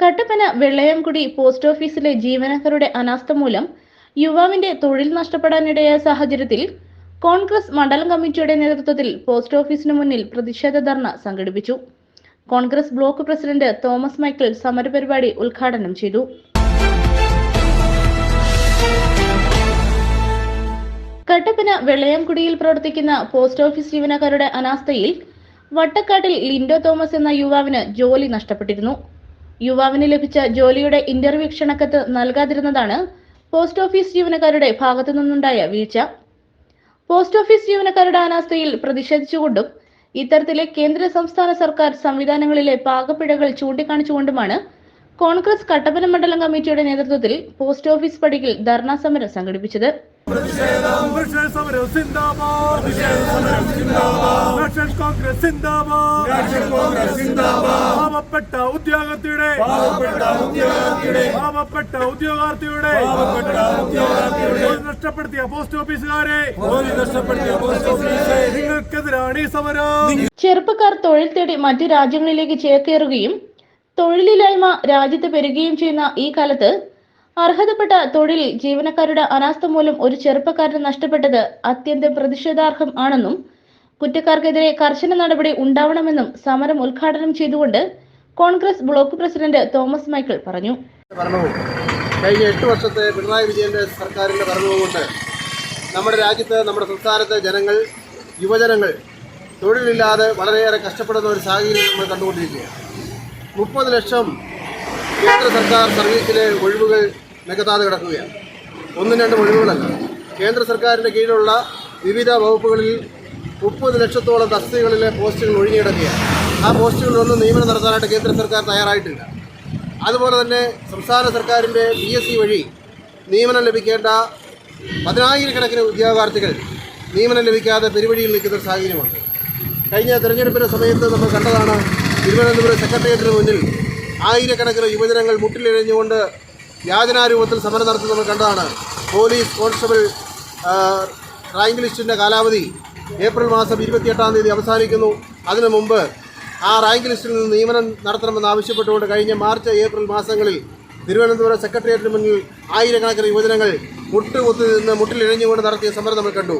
Kattappana Vellayamkudi post ഓഫീസിലെ ജീവനക്കാരുടെ അനാസ്ഥ മൂലം യുവാവിന്റെ തൊഴിൽ നഷ്ടപ്പെടാനിടയായ സാഹചര്യത്തിൽ കോൺഗ്രസ് മണ്ഡലം കമ്മിറ്റിയുടെ നേതൃത്വത്തിൽ പോസ്റ്റ് ഓഫീസിന് മുന്നിൽ പ്രതിഷേധ ധർണ സംഘടിപ്പിച്ചു. കോൺഗ്രസ് ബ്ലോക്ക് പ്രസിഡന്റ് തോമസ് മൈക്കിൾ സമരപരിപാടി ഉദ്ഘാടനം ചെയ്തു. കട്ടപ്പന വെള്ളയംകുടിയിൽ പ്രവർത്തിക്കുന്ന പോസ്റ്റ് ഓഫീസ് ജീവനക്കാരുടെ അനാസ്ഥയിൽ വട്ടക്കാട്ടിൽ ലിൻഡോ തോമസ് എന്ന യുവാവിന് ജോലി നഷ്ടപ്പെട്ടിരുന്നു. യുവാവിന് ലഭിച്ച ജോലിയുടെ ഇന്റർവ്യൂ ക്ഷണക്കത്ത് നൽകാതിരുന്നതാണ് പോസ്റ്റ് ഓഫീസ് ജീവനക്കാരുടെ ഭാഗത്തു നിന്നുണ്ടായ വീഴ്ച. പോസ്റ്റ് ഓഫീസ് ജീവനക്കാരുടെ അനാസ്ഥയിൽ പ്രതിഷേധിച്ചുകൊണ്ടും ഇത്തരത്തിലെ കേന്ദ്ര സംസ്ഥാന സർക്കാർ സംവിധാനങ്ങളിലെ പാകപ്പിഴകൾ ചൂണ്ടിക്കാണിച്ചുകൊണ്ടുമാണ് കോൺഗ്രസ് കട്ടപ്പന മണ്ഡലം കമ്മിറ്റിയുടെ നേതൃത്വത്തിൽ പോസ്റ്റ് ഓഫീസ് പടിയിൽ ധർണാ സമരം സംഘടിപ്പിച്ചത്. പ്രതിഷേധ. സമരം സിന്ദാബാദ്. നാഷണൽ കോൺഗ്രസ് സിന്ദാബാദ്. നക്ഷൽ കോൺഗ്രസ് സിന്ദാബാദ്. പാവപ്പെട്ട ഉദ്യോഗാർത്ഥിയുടെ. പാവപ്പെട്ട ഉദ്യോഗാർത്ഥിയുടെ. ജോലി നഷ്ടപ്പെടുത്തിയ പോസ്റ്റ് ഓഫീസുകാരെ. നിങ്ങൾക്കെതിരാണ് ഈ സമരം. ചെറുപ്പക്കാർ തൊഴിൽ തേടി മറ്റു രാജ്യങ്ങളിലേക്ക് ചേക്കേറുകയും തൊഴിലില്ലായ്മ രാജ്യത്ത് പെരുകുകയും ചെയ്യുന്ന ഈ കാലത്ത് അർഹതപ്പെട്ട തൊഴിൽ ജീവനക്കാരുടെ അനാസ്ഥ മൂലം ഒരു ചെറുപ്പക്കാരന് നഷ്ടപ്പെട്ടത് അത്യന്തം പ്രതിഷേധാർഹം ആണെന്നും കുറ്റക്കാർക്കെതിരെ കർശന നടപടി ഉണ്ടാവണമെന്നും സമരം ഉദ്ഘാടനം ചെയ്തുകൊണ്ട് കോൺഗ്രസ് ബ്ലോക്ക് പ്രസിഡന്റ് തോമസ് മൈക്കിൾ പറഞ്ഞു. കഴിഞ്ഞ എട്ട് വർഷത്തെ പിണറായി വിജയന്റെ സർക്കാരിന്റെ ഭരണവും കൊണ്ട് നമ്മുടെ രാജ്യത്ത് നമ്മുടെ സംസ്ഥാനത്തെ ജനങ്ങൾ യുവജനങ്ങൾ തൊഴിലില്ലാതെ വളരെയേറെ കഷ്ടപ്പെടുന്ന ഒരു സാഹചര്യം നമ്മൾ കണ്ടുകൊണ്ടിരിക്കുകയാണ്. മുപ്പത് ലക്ഷം കേന്ദ്ര സർക്കാർ സർവീസിലെ ഒഴിവുകൾ നികത്താതെ കിടക്കുകയാണ്. ഒന്നും രണ്ടും ഒഴിവുകളല്ല. കേന്ദ്ര സർക്കാരിന്റെ കീഴിലുള്ള വിവിധ വകുപ്പുകളിൽ മുപ്പത് ലക്ഷത്തോളം തസ്തികകളിലെ പോസ്റ്റുകൾ ഒഴിഞ്ഞുകിടക്കുകയാണ്. ആ പോസ്റ്റുകളിലൊന്നും നിയമനം നടത്താനായിട്ട് കേന്ദ്ര സർക്കാർ തയ്യാറായിട്ടില്ല. അതുപോലെ തന്നെ സംസ്ഥാന സർക്കാരിന്റെ പി എസ് സി വഴി നിയമനം ലഭിക്കേണ്ട പതിനായിരക്കണക്കിന് ഉദ്യോഗാർത്ഥികൾ നിയമനം ലഭിക്കാതെ പെരുവഴിയിൽ നിൽക്കുന്ന സാഹചര്യമാണ് കഴിഞ്ഞ തെരഞ്ഞെടുപ്പിന്റെ സമയത്ത് നമ്മൾ കണ്ടതാണ് തിരുവനന്തപുരം സെക്രട്ടേറിയറ്റിന് മുന്നിൽ ആയിരക്കണക്കിന് യുവജനങ്ങൾ മുട്ടിലിഴഞ്ഞുകൊണ്ട് യാതനാരൂപത്തിൽ സമരം നടത്തുന്നത് കണ്ടതാണ്. പോലീസ് കോൺസ്റ്റബിൾ റാങ്ക് ലിസ്റ്റിന്റെ കാലാവധി ഏപ്രിൽ മാസം ഇരുപത്തിയെട്ടാം തീയതി അവസാനിക്കുന്നു. അതിനു മുമ്പ് ആ റാങ്ക് ലിസ്റ്റിൽ നിന്ന് നിയമനം നടത്തണമെന്ന് ആവശ്യപ്പെട്ടുകൊണ്ട് കഴിഞ്ഞ മാർച്ച് ഏപ്രിൽ മാസങ്ങളിൽ തിരുവനന്തപുരം സെക്രട്ടേറിയറ്റിന് മുന്നിൽ ആയിരക്കണക്കിന് യുവജനങ്ങൾ മുട്ടുകുത്തി നിന്ന് മുട്ടിലിഴഞ്ഞുകൊണ്ട് നടത്തിയ സമരം നമ്മൾ കണ്ടു.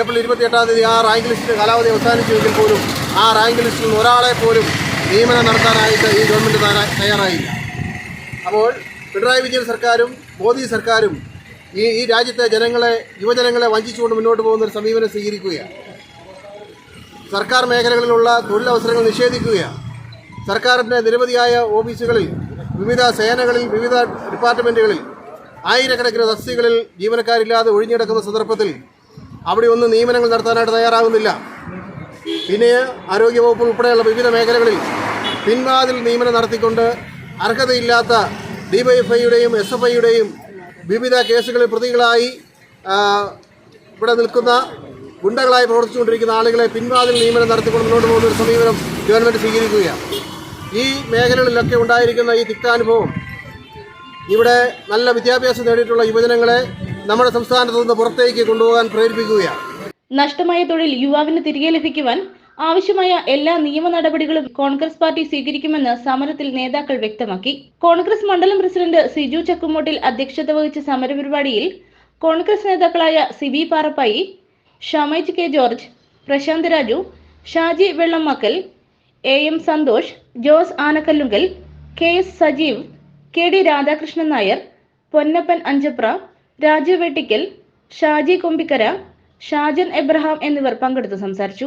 ഏപ്രിൽ ഇരുപത്തിയെട്ടാം തീയതി ആ റാങ്ക് ലിസ്റ്റിന്റെ കാലാവധി അവസാനിച്ചുവെങ്കിൽ പോലും ആ റാങ്ക് ലിസ്റ്റിൽ നിന്ന് ഒരാളെ പോലും നിയമനം നടത്താനായിട്ട് ഈ ഗവൺമെന്റ് തയ്യാ- തയ്യാറായില്ല. അപ്പോൾ പിണറായി വിജയൻ സർക്കാരും മോദി സർക്കാരും ഈ ഈ രാജ്യത്തെ ജനങ്ങളെ യുവജനങ്ങളെ വഞ്ചിച്ചുകൊണ്ട് മുന്നോട്ട് പോകുന്ന ഒരു സമീപനം സ്വീകരിക്കുകയാണ്. സർക്കാർ മേഖലകളിലുള്ള തൊഴിലവസരങ്ങൾ നിഷേധിക്കുകയാണ്. സർക്കാരിന്റെ നിരവധിയായ ഓഫീസുകളിൽ വിവിധ സേനകളിൽ വിവിധ ഡിപ്പാർട്ട്മെന്റുകളിൽ ആയിരക്കണക്കിന് തസ്തികളിൽ ജീവനക്കാരില്ലാതെ ഒഴിഞ്ഞിടക്കുന്ന സന്ദർഭത്തിൽ അവിടെ ഒന്നും നിയമനങ്ങൾ നടത്താനായിട്ട് തയ്യാറാകുന്നില്ല. പിന്നെ ആരോഗ്യവകുപ്പ് ഉൾപ്പെടെയുള്ള വിവിധ മേഖലകളിൽ പിൻവാതിൽ നിയമനം നടത്തിക്കൊണ്ട് അർഹതയില്ലാത്ത ഡിവൈഎഫ്ഐയുടെയും എസ് എഫ് ഐയുടെയും വിവിധ കേസുകളിൽ പ്രതികളായി ഇവിടെ നിൽക്കുന്ന ഗുണ്ടകളായി പ്രവർത്തിച്ചുകൊണ്ടിരിക്കുന്ന ആളുകളെ പിൻവാതിൽ നിയമനം നടത്തിക്കൊണ്ട് മുന്നോട്ട് പോകുന്ന ഒരു സമീപനം ഗവൺമെന്റ് സ്വീകരിക്കുകയാണ്. ഈ മേഖലകളിലൊക്കെ ഉണ്ടായിരിക്കുന്ന ഈ തിക്താനുഭവം ഇവിടെ നല്ല വിദ്യാഭ്യാസം നേടിയിട്ടുള്ള യുവജനങ്ങളെ നമ്മുടെ സംസ്ഥാനത്ത് നിന്ന് പുറത്തേക്ക് കൊണ്ടുപോകാൻ പ്രേരിപ്പിക്കുകയാണ്. നഷ്ടമായ തൊഴിൽ യുവാവിന് തിരികെ ലഭിക്കുവാൻ ആവശ്യമായ എല്ലാ നിയമ നടപടികളും കോൺഗ്രസ് പാർട്ടി സ്വീകരിക്കുമെന്ന് സമരത്തിൽ നേതാക്കൾ വ്യക്തമാക്കി. കോൺഗ്രസ് മണ്ഡലം പ്രസിഡന്റ് സിജു ചക്കുമോട്ടിൽ അധ്യക്ഷത വഹിച്ച സമരപരിപാടിയിൽ കോൺഗ്രസ് നേതാക്കളായ Siby Parappayi Shamaij K George Prashanth Raju Shaji Vellammakkal A M Santhosh Jose Anakkallunkal K S Sajeev K D Radhakrishnan Nair Ponnappan Anchapra Raju Vettickal Shaji Kombikkara Shajan Abraham എന്നിവർ പങ്കെടുത്ത് സംസാരിച്ചു.